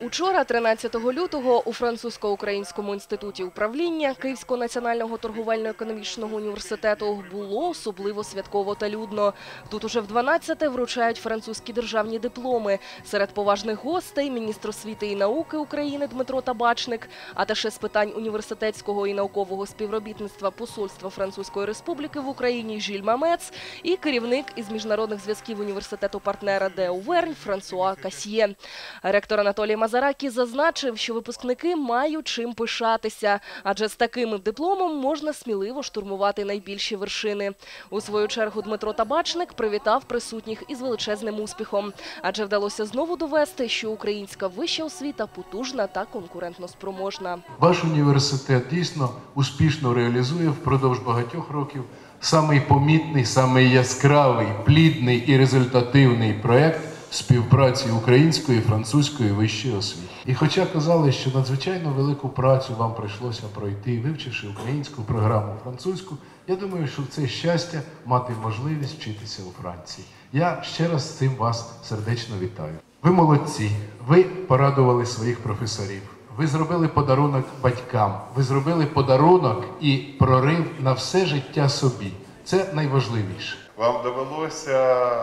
Учора, 13 лютого, у французько-українському інституті управління Київського національного торговельно-економічного університету було особливо святково та людно. Тут уже в 12-те вручають французькі державні дипломи. Серед поважних гостей – міністр освіти і науки України Дмитро Табачник, а теж з питань університетського і наукового співробітництва Посольства Французької Республіки в Україні Жіль Мамец і керівник із міжнародних зв'язків університету партнера ДЕУ Вернь Франсуа Касьє. Ректор Анатолій Мазаракі зазначив, що випускники мають чим пишатися, адже з таким дипломом можна сміливо штурмувати найбільші вершини. У свою чергу Дмитро Табачник привітав присутніх із величезним успіхом, адже вдалося знову довести, що українська вища освіта потужна та конкурентноспроможна. Ваш університет дійсно успішно реалізує впродовж багатьох років самий помітний, самий яскравий, плідний і результативний проект співпраці української французької вищої освіти. І хоча казали, що надзвичайно велику працю вам прийшлося пройти, вивчивши українську програму французьку, я думаю, що це щастя мати можливість вчитися у Франції. Я ще раз з цим вас сердечно вітаю. Ви молодці, ви порадували своїх професорів. Ви зробили подарунок батькам, ви зробили подарунок і прорив на все життя собі. Це найважливіше. Вам довелося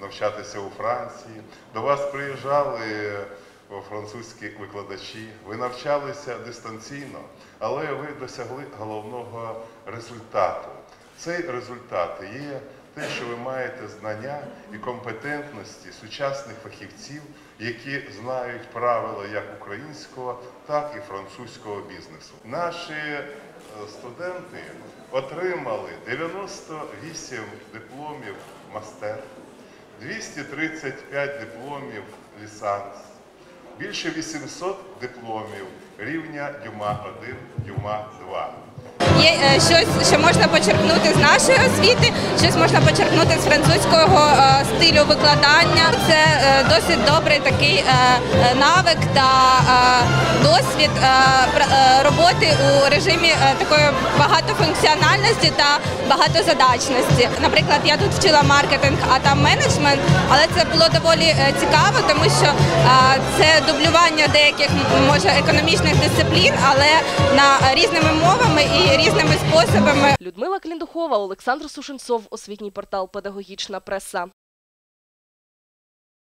навчатися у Франції, до вас приїжджали французькі викладачі, ви навчалися дистанційно, але ви досягли головного результату. Цей результат є те, що ви маєте знання і компетентності сучасних фахівців, які знають правила як українського, так і французького бізнесу. Наші е, студенти отримали 98 дипломів мастер, 235 дипломів лісанс, більше 800 дипломів рівня Дюма 1, Дюма 2. Є е, щось, що можна почерпнути з нашої освіти, щось можна почерпнути з французького е, стилю викладання. Це е, досить добрий такий навик та досвід роботи у режимі такої багатофункціональності та багатозадачності. Наприклад, я тут вчила маркетинг, а там менеджмент, але це було доволі цікаво, тому що це дублювання деяких може економічних дисциплін, але на різними мовами і різними способами. Людмила Кліндухова, Олександр Сушенцов, освітній портал «Педагогічна преса».